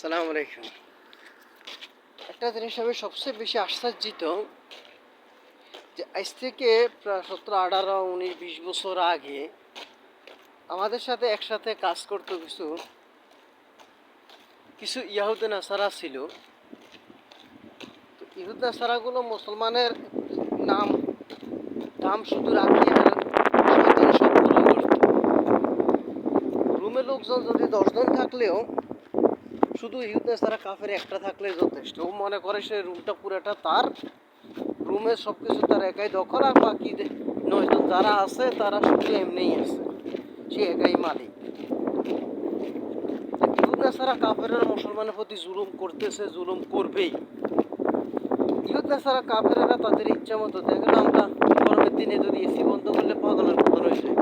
সালাম আলাইকুম। একটা জিনিস আমি সবচেয়ে বেশি আশ্চর্যিত, যে আজ থেকে প্রায় সতেরো, আঠারো, উনিশ, বিশ বছর আগে আমাদের সাথে একসাথে কাজ করতো কিছু কিছু ইয়াহুদ্দিন আসারা ছিল। তো ইহুদ আসারাগুলো মুসলমানের নাম নাম শুধু রাখি আর শয়তানি সব ফলো করতো। রুমে লোকজন যদি দশজন থাকলেও শুধু ইহুদে সারা কাফের একটা থাকলে যথেষ্ট। ও মনে করে সে রুমটা পুরাটা তার। রুমে সব কিছু তার একাই দখল, আর বাকি নয়জন যারা আছে, তারা শুধু এমনিই আছে। সে একাই মালিক। সারা কাফেরেরা মুসলমানের প্রতি জুলুম করতেছে, জুলুম করবেই। ইহুদে সারা কাফেরেরা তাদের ইচ্ছা মতো, দেখেন আমরা গরমের দিনে যদি এসি বন্ধ করলে পাগলের মতন হয়ে যায়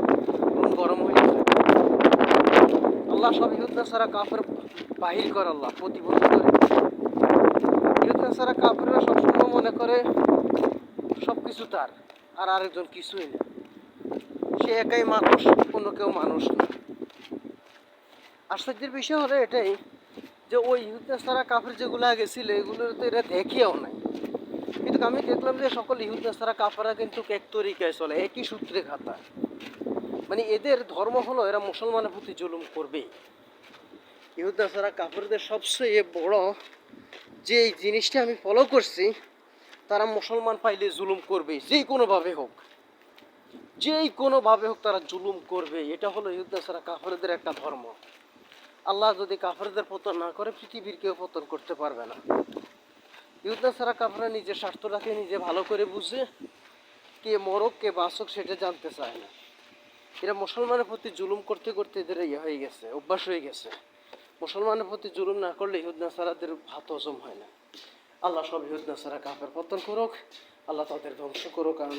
রুম গরম হয়ে যায়। আল্লাহ সব ইহুদা সারা কাফের বাহির করে আল্লাহ প্রতিবন্ধ করে। ইহুদা সারা কাফেররা সবসময় মনে করে সব কিছু তার, আর আরেকজন কিছুই না। সে একাই মানুষ, অন্য কেউ মানুষ না। আশ্চর্যের বিষয় হলো এটাই যে ওই ইহুদা সারা কাফের যেগুলো আগে ছিল এগুলো তো এরা দেখেও নাই। কিন্তু আমি দেখলাম যে সকল ইহুদা সারা কাফেরা কিন্তু এক তরিকায় চলে, একই সূত্রে খাতা। মানে এদের ধর্ম হলো এরা মুসলমানের প্রতি জুলুম করবেই। ইহুদা ছাড়া কাপড়দের সবচেয়ে বড় যে জিনিসটা আমি ফলো করছি, তারা মুসলমান পাইলে জুলুম করবে, যে কোনোভাবে হোক। যেই কোনোভাবে হোক তারা জুলুম করবে, এটা হলো ইহুদা ছাড়া কাফেরদের একটা ধর্ম। আল্লাহ যদি কাফেরদের পতন না করে, পৃথিবীর কেউ পতন করতে পারবে না। ইহুদা ছাড়া কাফেরা নিজের স্বার্থটাকে নিজে ভালো করে বুঝে, কে মরক, কে বাসক সেটা জানতে চায় না। এরা মুসলমানের প্রতি জুলুম করতে করতে এদের ইয়ে হয়ে গেছে, অভ্যাস হয়ে গেছে। মুসলমানের প্রতি জুলুম না করলে ইহুদ নাসারাদের ভাত হজম হয় না। আল্লাহ সব ইহুদ নাসারা কাপের পতন করুক, আল্লাহ তাদের ধ্বংস করুক আমি